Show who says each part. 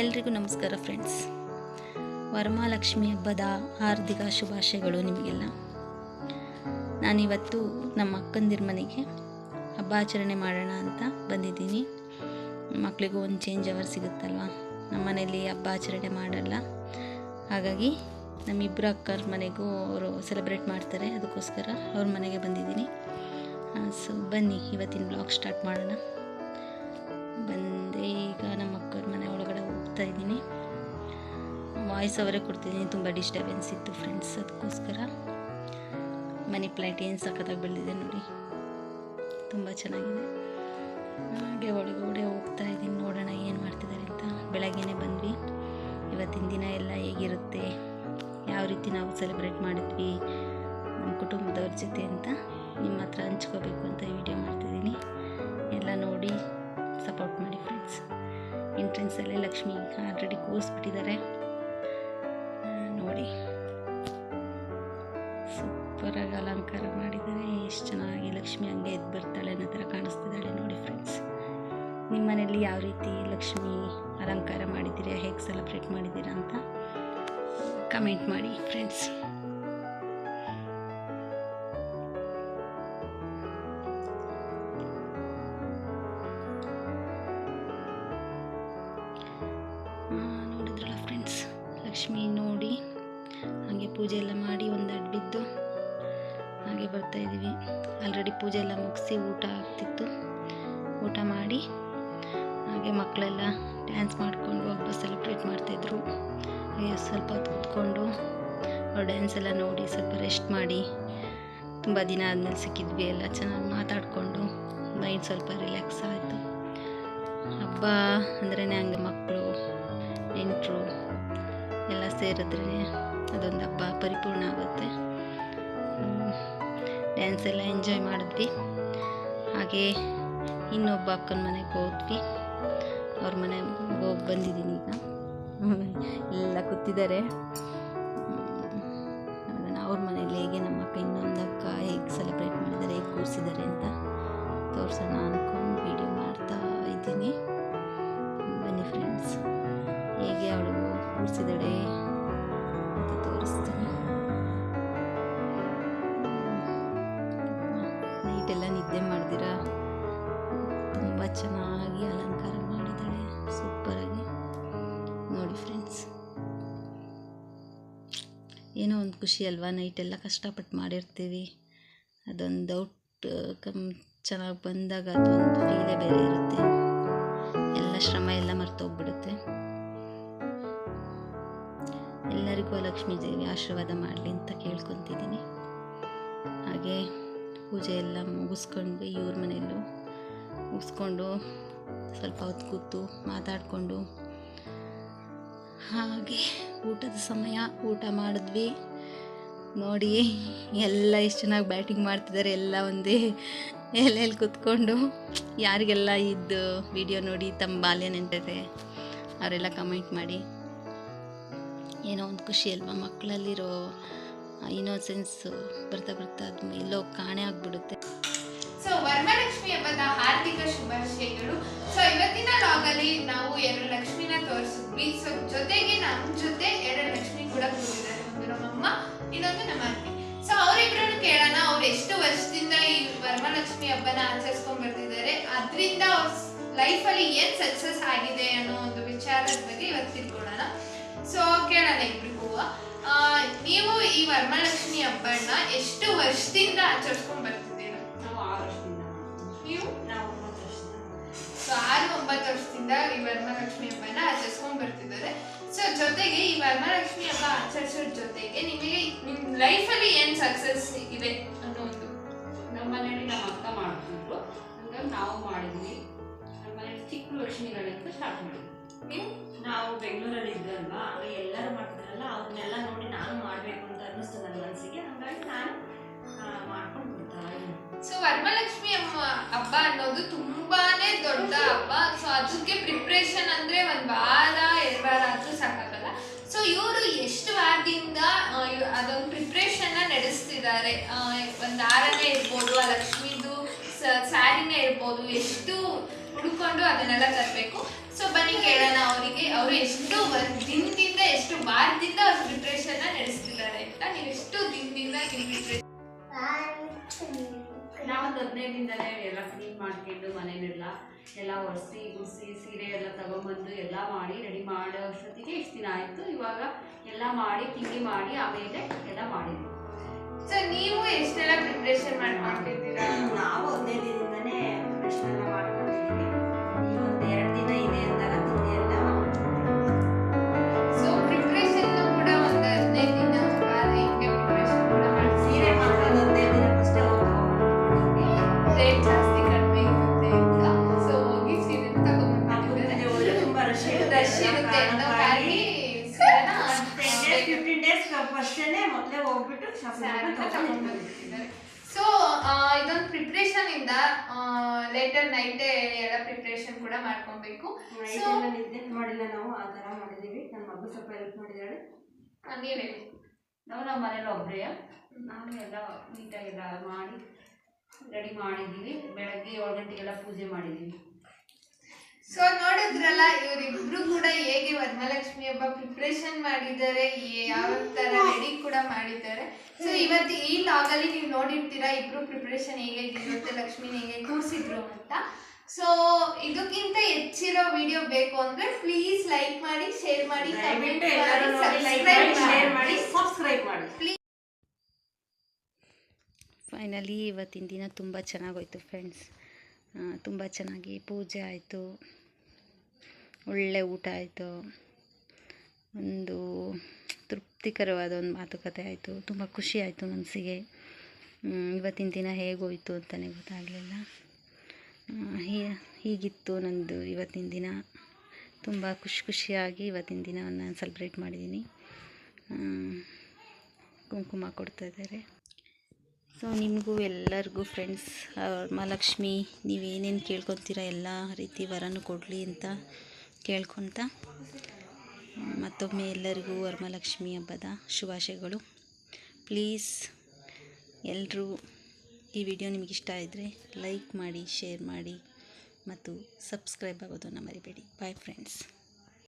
Speaker 1: ಎಲ್ರಿಗೂ ನಮಸ್ಕಾರ ಫ್ರೆಂಡ್ಸ್. ವರಮಹಾಲಕ್ಷ್ಮಿ ಹಬ್ಬದ ಹಾರ್ದಿಕ ಶುಭಾಶಯಗಳು ನಿಮಗೆಲ್ಲ. ನಾನಿವತ್ತು ನಮ್ಮ ಅಕ್ಕಂದಿರ ಮನೆಗೆ ಹಬ್ಬ ಆಚರಣೆ ಮಾಡೋಣ ಅಂತ ಬಂದಿದ್ದೀನಿ. ಮಕ್ಕಳಿಗೂ ಒಂದು ಚೇಂಜ್ ಅವರ್ ಸಿಗುತ್ತಲ್ವ? ನಮ್ಮ ಮನೇಲಿ ಹಬ್ಬ ಆಚರಣೆ ಮಾಡಲ್ಲ. ಹಾಗಾಗಿ ನಮ್ಮಿಬ್ಬರು ಅಕ್ಕರ ಮನೆಗೂ ಅವರು ಸೆಲೆಬ್ರೇಟ್ ಮಾಡ್ತಾರೆ. ಅದಕ್ಕೋಸ್ಕರ ಅವ್ರ ಮನೆಗೆ ಬಂದಿದ್ದೀನಿ. ಸೊ ಬನ್ನಿ, ಇವತ್ತಿನ ಬ್ಲಾಗ್ ಸ್ಟಾರ್ಟ್ ಮಾಡೋಣ. ವಾಯ್ಸ್ ಅವರೇ ಕೊಡ್ತಿದ್ದೀನಿ. ತುಂಬ ಡಿಸ್ಟರ್ಬೆನ್ಸ್ ಇತ್ತು ಫ್ರೆಂಡ್ಸ್ ಅದಕ್ಕೋಸ್ಕರ ಮನಿ ಪ್ಲಾಂಟ್ ಏನು ಸಖತ್ತಾಗಿ ಬೆಳೆದಿದೆ ನೋಡಿ. ತುಂಬ ಚೆನ್ನಾಗಿದೆ. ಹಾಗೆ ಒಳಗಡೆ ಹೋಗ್ತಾ ಇದ್ದೀನಿ. ನೋಡೋಣ ಏನು ಮಾಡ್ತಿದ್ದಾರೆ ಅಂತ. ಬೆಳಗ್ಗೆನೇ ಬಂದ್ವಿ. ಇವತ್ತಿನ ದಿನ ಎಲ್ಲ ಹೇಗಿರುತ್ತೆ? ಯಾವ ರೀತಿ ನಾವು ಸೆಲೆಬ್ರೇಟ್ ಮಾಡಿದ್ವಿ? ನಮ್ಮ ಕುಟುಂಬದವ್ರ ಜೊತೆ ಅಂತ ನಿಮ್ಮ ಹತ್ರ ಹಂಚ್ಕೋಬೇಕು ಅಂತ ವಿಡಿಯೋ ಮಾಡ್ತಿದ್ದೀನಿ. ಎಲ್ಲ ನೋಡಿ ಸಪೋರ್ಟ್ ಮಾಡಿ ಫ್ರೆಂಡ್ಸ್ ಎಂಟ್ರೆನ್ಸಲ್ಲೇ ಲಕ್ಷ್ಮಿ ಆಲ್ರೆಡಿ ಕೂರಿಸ್ಬಿಟ್ಟಿದ್ದಾರೆ. ಎದ್ದು ಬರ್ತಾಳೆ ಅನ್ನೋ ಥರ ಕಾಣಿಸ್ತಿದ್ದಾಳೆ ನೋಡಿ ಫ್ರೆಂಡ್ಸ್ ನಿಮ್ಮ ಮನೆಯಲ್ಲಿ ಯಾವ ರೀತಿ ಲಕ್ಷ್ಮಿ ಅಲಂಕಾರ ಮಾಡಿದ್ದೀರಾ, ಹೇಗೆ ಸೆಲೆಬ್ರೇಟ್ ಮಾಡಿದ್ದೀರಾ ಅಂತ ಕಮೆಂಟ್ ಮಾಡಿ ಫ್ರೆಂಡ್ಸ್ ನೋಡಿದ್ರಲ್ಲ ಫ್ರೆಂಡ್ಸ್ ಲಕ್ಷ್ಮಿ ನೋಡಿ, ಹಾಗೆ ಪೂಜೆ ಎಲ್ಲ ಮಾಡಿ ಬರ್ತಾ ಇದ್ದೀವಿ. ಆಲ್ರೆಡಿ ಪೂಜೆ ಎಲ್ಲ ಮುಗಿಸಿ ಊಟ ಆಗ್ತಿತ್ತು. ಊಟ ಮಾಡಿ, ಹಾಗೆ ಮಕ್ಕಳೆಲ್ಲ ಡ್ಯಾನ್ಸ್ ಮಾಡಿಕೊಂಡು ಹಬ್ಬ ಸೆಲೆಬ್ರೇಟ್ ಮಾಡ್ತಾಯಿದ್ರು ಹಾಗೆ ಸ್ವಲ್ಪ ಹೊತ್ತು ಕೂತ್ಕೊಂಡು ಅವ್ರು ಡ್ಯಾನ್ಸ್ ಎಲ್ಲ ನೋಡಿ ಸ್ವಲ್ಪ ರೆಸ್ಟ್ ಮಾಡಿ, ತುಂಬ ದಿನ ಆದಮೇಲೆ ಸಿಕ್ಕಿದ್ವಿ ಎಲ್ಲ ಚೆನ್ನಾಗಿ ಮಾತಾಡಿಕೊಂಡು ಮೈಂಡ್ ಸ್ವಲ್ಪ ರಿಲ್ಯಾಕ್ಸ್ ಆಯಿತು. ಹಬ್ಬ ಅಂದ್ರೇ ಹಂಗೆ ಮಕ್ಕಳು ನೆಂಟರು ಎಲ್ಲ ಸೇರಿದ್ರೆ ಅದೊಂದು ಹಬ್ಬ ಪರಿಪೂರ್ಣ ಆಗುತ್ತೆ. ಡ್ಯಾನ್ಸ್ ಎಲ್ಲ ಎಂಜಾಯ್ ಮಾಡಿದ್ವಿ. ಹಾಗೆ ಇನ್ನೊಬ್ಬ ಅಕ್ಕನ ಮನೆಗೆ ಹೋದ್ವಿ. ಅವ್ರ ಮನೆ ಹೋಗಿ ಬಂದಿದ್ದೀನಿ ಈಗ. ಎಲ್ಲ ಕೂತಿದ್ದಾರೆ. ನೋಡೋಣ, ಅವ್ರ ಮನೇಲಿ ಹೇಗೆ ನಮ್ಮ ಅಕ್ಕ ಇನ್ನೊಂದು ಅಕ್ಕ ಹೇಗೆ ಸೆಲೆಬ್ರೇಟ್ ಮಾಡಿದ್ದಾರೆ, ಹೇಗೆ ಕೂರಿಸಿದ್ದಾರೆ ಅಂತ ತೋರಿಸೋಣ. ನೈಟೆಲ್ಲ ನಿದ್ದೆ ಮಾಡಿದಿರಾ? ತುಂಬ ಚೆನ್ನಾಗಿ ಅಲಂಕಾರ ಮಾಡಿದ್ದಾಳೆ ಸೂಪರಾಗಿ ನೋಡಿ ಫ್ರೆಂಡ್ಸ್ ಏನೋ ಒಂದು ಖುಷಿ ಅಲ್ವಾ? ನೈಟೆಲ್ಲ ಕಷ್ಟಪಟ್ಟು ಮಾಡಿರ್ತೀವಿ. ಅದೊಂದು ಔಟ್ ಕಮ್, ಚೆನ್ನಾಗಿ ಬಂದಾಗ ಅದೊಂದು ಫೀಲೇ ಬೇರೆ ಇರುತ್ತೆ. ಎಲ್ಲ ಶ್ರಮ ಎಲ್ಲ ಮರ್ತೋಗ್ಬಿಡುತ್ತೆ ಎಲ್ಲರಿಗೂ ಲಕ್ಷ್ಮೀ ದೇವಿ ಆಶೀರ್ವಾದ ಮಾಡಲಿ ಅಂತ ಕೇಳ್ಕೊತಿದ್ದೀನಿ. ಹಾಗೆ ಪೂಜೆ ಎಲ್ಲ ಮುಗಿಸ್ಕೊಂಡ್ವಿ ಇವ್ರ ಮನೆಯಲ್ಲೂ ಮುಗಿಸ್ಕೊಂಡು ಸ್ವಲ್ಪ ಹೊತ್ತು ಕೂತು ಮಾತಾಡಿಕೊಂಡು ಹಾಗೆ ಊಟದ ಸಮಯ, ಊಟ ಮಾಡಿದ್ವಿ. ನೋಡಿ, ಎಲ್ಲ ಎಷ್ಟು ಚೆನ್ನಾಗಿ ಬ್ಯಾಟಿಂಗ್ ಮಾಡ್ತಿದ್ದಾರೆ, ಎಲ್ಲ ಒಂದೇ ಎಲ್ಲೆಲ್ಲಿ ಕೂತ್ಕೊಂಡು. ಯಾರಿಗೆಲ್ಲ ಇದ್ದು ವಿಡಿಯೋ ನೋಡಿ, ತಮ್ಮ ಬಾಲ್ಯ ನೆಂಟಿದೆ ಅವರೆಲ್ಲ ಕಮೆಂಟ್ ಮಾಡಿ. ಏನೋ ಒಂದು ಖುಷಿ ಅಲ್ವಾ ಮಕ್ಕಳಲ್ಲಿರೋ ಇನ್ನೋಸೆನ್ಸು ಬರ್ತಾ ಬರ್ತಾ ಅದು ಎಲ್ಲೋ ಕಾಣೆ ಆಗಿಬಿಡುತ್ತೆ.
Speaker 2: ಸೊ ವರಮಹಾಲಕ್ಷ್ಮಿ ಹಬ್ಬದ ಹಾರ್ದಿಕ ಶುಭಾಶಯಗಳು. ಸೊ ಇವತ್ತಿನ ಲಾಗಲ್ಲಿ ನಾವು ಎರಡು ಲಕ್ಷ್ಮಿನ ತೋರಿಸಿದ್ವಿ. ಸೊ ಜೊತೆಗೆ ನಮ್ಮ ಜೊತೆ ಎರಡು ಲಕ್ಷ್ಮಿ ಕೂಡ ಕೂತಿದ್ದಾರೆ ಒಂದು ನಮ್ಮಮ್ಮ ಇನ್ನೊಂದು ನಮ್ಮ ಅತ್ತೆ. ಸೊ ಅವರಿಬ್ರನ್ನು ಕೇಳೋಣ. ಅವ್ರು ಎಷ್ಟು ವರ್ಷದಿಂದ ಈ ವರಮಹಾಲಕ್ಷ್ಮಿ ಹಬ್ಬನ ಆಚರಿಸ್ಕೊಂಡ್ ಬರ್ತಿದ್ದಾರೆ. ಅದರಿಂದ ಅವ್ರ ಲೈಫ್ ಅಲ್ಲಿ ಏನ್ ಸಕ್ಸಸ್ ಆಗಿದೆ ಅನ್ನೋ ಒಂದು ವಿಚಾರದ ಬಗ್ಗೆ ಇವತ್ತು ತಿಳ್ಕೊಳ್ಳೋಣ ಸೊ ಕೇಳೋಣ ಇಬ್ರಿಗೂ. ನೀವು ವರಮಹಾಲಕ್ಷ್ಮಿ ಹಬ್ಬನ ಎಷ್ಟು ವರ್ಷದಿಂದ ಆಚರಿಸ್ಕೊಂಡ್ ಬರ್ತಿದ್ದೀರಾ?
Speaker 3: ನಾವು ಆರು ವರ್ಷದಿಂದ.
Speaker 2: ನೀವು?
Speaker 3: ನಾವು ಒಂಬತ್ತು ವರ್ಷದಿಂದ.
Speaker 2: ಸೊ ಆರು ಒಂಬತ್ತು ವರ್ಷದಿಂದ ಈ ವರಮಹಾಲಕ್ಷ್ಮಿ ಹಬ್ಬನ ಆಚರಿಸ್ಕೊಂಡ್ ಬರ್ತಿದ್ದಾರೆ. ಸೊ ಜೊತೆಗೆ ಈ ವರಮಹಾಲಕ್ಷ್ಮಿ ಹಬ್ಬ ಆಚರಿಸೋದ್ರ ಜೊತೆಗೆ ನಿಮಗೆ ನಿಮ್ ಲೈಫ್ ಅಲ್ಲಿ ಏನ್ ಸಕ್ಸಸ್ ಇದೆ ಅನ್ನೋ ಒಂದು?
Speaker 3: ನಮ್ಮ ಮನೆಯಲ್ಲಿ ನಮ್ಮ ಅಕ್ಕ ಮಾಡ್ತಿದ್ರು. ಹಂಗಾಗಿ ನಾವು ಮಾಡಿದ್ವಿ. ನಮ್ಮ ಮನೇಲಿ ಚಿಕ್ಕ ಲಕ್ಷ್ಮಿಗಳಿಂದ ಸ್ಟಾರ್ಟ್ ಮಾಡಿದ್ವಿ.
Speaker 2: ನೀವು
Speaker 4: ಬೆಂಗಳೂರಲ್ಲಿ ಇದ್ದಲ್ವಾ ಆಗ ಎಲ್ಲರೂ ಮಾಡ್ತಿದ್ರಲ್ಲ, ಅವ್ರನ್ನೆಲ್ಲ ನೋಡಿ ನಾನು ಮಾಡಬೇಕು ಅಂತ ಅನ್ನಿಸ್ತು ನನ್ನ ಮನಸ್ಸಿಗೆ. ಹಾಗಾಗಿ ನಾನು ಮಾಡ್ಕೊಂಡು
Speaker 2: ಸೊ ವರಮಲಕ್ಷ್ಮಿ ಅಮ್ಮ, ಹಬ್ಬ ಅನ್ನೋದು ತುಂಬಾನೇ ದೊಡ್ಡ ಹಬ್ಬ. ಸೊ ಅದಕ್ಕೆ ಪ್ರಿಪ್ರೇಷನ್ ಅಂದ್ರೆ ಒಂದ್ ವಾರ, ಎರಡು ವಾರ ಆದ್ರೂ ಸಾಕಾಗಲ್ಲ. ಸೊ ಇವರು ಎಷ್ಟು ವಾರದಿಂದ ಅದೊಂದು ಪ್ರಿಪ್ರೇಷನ್ ನಡೆಸ್ತಿದ್ದಾರೆ. ಒಂದು ಹಾರನೇ ಇರ್ಬೋದು, ಆ ಲಕ್ಷ್ಮಿದು ಸ್ಯಾರಿನೇ ಇರ್ಬೋದು ಎಷ್ಟು ಹುಡ್ಕೊಂಡು ಅದನ್ನೆಲ್ಲ ತರಬೇಕು. ಸೊ ಬನ್ನಿ ಕೇಳೋಣ ಅವರಿಗೆ. ಅವರು ಎಷ್ಟು ಒಂದ್ ದಿನದಿಂದ ಎಷ್ಟು ವಾರದಿಂದ ಅವ್ರ ಪ್ರಿಪ್ರೇಷನ್ ನಡೆಸ್ತಿದ್ದಾರೆ ಅಂತ. ನೀವು ಎಷ್ಟು ದಿನದಿಂದ ನಾವು ಪ್ರಿಪ್ರೇಷನ್
Speaker 3: ನಾವೊಂದು ಹದಿನೈದು ದಿನದಲ್ಲೇ ಎಲ್ಲ ಕ್ಲೀನ್ ಮಾಡ್ಕೊಂಡು ಮನೇಲೆಲ್ಲ ಎಲ್ಲ ಒರೆಸಿ ಗುಡಿಸಿ ಸೀರೆ ಎಲ್ಲ ತಗೊಂಬಂದು ಎಲ್ಲ ಮಾಡಿ ರೆಡಿ ಮಾಡೋ ಅಷ್ಟೊತ್ತಿಗೆ ಇಷ್ಟು ದಿನ ಆಯಿತು. ಇವಾಗ ಎಲ್ಲ ಮಾಡಿ ತಿಂಡಿ ಮಾಡಿ ಆಮೇಲೆ ಎಲ್ಲ ಮಾಡಿದ್ವಿ
Speaker 2: ಸೊ ನೀವು ಎಷ್ಟೆಲ್ಲ ಪ್ರಿಪ್ರೇಷನ್ ಮಾಡಿ ನಾವು ಲೇಟರ್ ನೈಟೇ ಎಲ್ಲ ಪ್ರಿಪ್ರೇಷನ್ ಕೂಡ ಮಾಡ್ಕೊಬೇಕು.
Speaker 4: ನಿದ್ದೆ ಮಾಡಿಲ್ಲ ನಾವು ಆ ಥರ ಮಾಡಿದ್ದೀವಿ. ನಮ್ಮ ಮಗು ಸ್ವಲ್ಪ ಹೆಲ್ಪ್ ಮಾಡಿದ್ದಾಳೆ.
Speaker 2: ಹಂಗೇನೆ ನೀವ್ ಹೇಳಿ.
Speaker 3: ನಾವು ನಮ್ಮ ಮನೇಲಿ ಒಬ್ಬರೇ ನಾನು ಎಲ್ಲ ನೀಟಾಗೆಲ್ಲ ಮಾಡಿ ರೆಡಿ ಮಾಡಿದ್ದೀವಿ. ಬೆಳಗ್ಗೆ ಏಳು ಗಂಟೆಗೆಲ್ಲ ಪೂಜೆ ಮಾಡಿದ್ದೀವಿ.
Speaker 2: ಸೊ ನೋಡಿದ್ರಲ್ಲ ಇವರಿಬ್ರು ಕೂಡ ಹೇಗೆ ವರಮಹಾಲಕ್ಷ್ಮಿ ಹಬ್ಬ ಪ್ರಿಪ್ರೇಷನ್ ಮಾಡಿದ್ದಾರೆ ಯಾವ ತರ ರೆಡಿ ಕೂಡ ಮಾಡಿದ್ದಾರೆ. ಸೊ ಇವತ್ತು ಈ ಲಾಗ್ ಅಲ್ಲಿ ನೀವು ನೋಡಿರ್ತೀರಾ ಇಬ್ರು ಪ್ರಿಪ್ರೇಷನ್ ಹೇಗೆ ಇವತ್ತು ಲಕ್ಷ್ಮಿನ ಹೇಗೆ ಕೂರಿಸಿದ್ರು ಅಂತ. ಸೊ ಇದಕ್ಕಿಂತ ಹೆಚ್ಚಿರೋ ವಿಡಿಯೋ ಬೇಕು ಅಂದ್ರೆ ಪ್ಲೀಸ್ ಲೈಕ್ ಮಾಡಿ ಶೇರ್ ಮಾಡಿ ಕಮೆಂಟ್
Speaker 4: ಮಾಡಿ ಶೇರ್ ಮಾಡಿ ಸಬ್ಸ್ಕ್ರೈಬ್ ಮಾಡಿ.
Speaker 1: ಫೈನಲಿ ಇವತ್ತಿನ ದಿನ ತುಂಬ ಚೆನ್ನಾಗೋಯ್ತು ಫ್ರೆಂಡ್ಸ್ ತುಂಬ ಚೆನ್ನಾಗಿ ಪೂಜೆ ಆಯಿತು. ಒಳ್ಳೆ ಊಟ ಆಯಿತು. ಒಂದು ತೃಪ್ತಿಕರವಾದ ಒಂದು ಮಾತುಕತೆ ಆಯಿತು. ತುಂಬ ಖುಷಿ ಆಯಿತು ಮನಸ್ಸಿಗೆ. ಇವತ್ತಿನ ದಿನ ಹೇಗೋಯಿತು ಅಂತಲೇ ಗೊತ್ತಾಗಲಿಲ್ಲ. ಹೀಗಿತ್ತು ನಂದು ಇವತ್ತಿನ ದಿನ. ತುಂಬ ಖುಷಿ, ಖುಷಿಯಾಗಿ ಇವತ್ತಿನ ದಿನವನ್ನು ಸೆಲೆಬ್ರೇಟ್ ಮಾಡಿದ್ದೀನಿ. ಕುಂಕುಮ ಕೊಡ್ತಾ ಇದ್ದಾರೆ. ಸೊ ನಿಮಗೂ ಎಲ್ಲರಿಗೂ ಫ್ರೆಂಡ್ಸ್ ಮಹಾಲಕ್ಷ್ಮಿ, ನೀವೇನೇನು ಕೇಳ್ಕೊತೀರ ಎಲ್ಲ ರೀತಿ ವರನು ಕೊಡಲಿ ಅಂತ ಕೇಳ್ಕೊತ, ಮತ್ತೊಮ್ಮೆ ಎಲ್ಲರಿಗೂ ವರಮಹಾಲಕ್ಷ್ಮಿ ಹಬ್ಬದ ಶುಭಾಶಯಗಳು. ಪ್ಲೀಸ್ ಎಲ್ಲರೂ ಈ ವಿಡಿಯೋ ನಿಮಗೆ ಇಷ್ಟ ಇದ್ದರೆ ಲೈಕ್ ಮಾಡಿ ಶೇರ್ ಮಾಡಿ, ಮತ್ತು ಸಬ್ಸ್ಕ್ರೈಬ್ ಆಗೋದನ್ನು ಮರಿಬೇಡಿ. Bye friends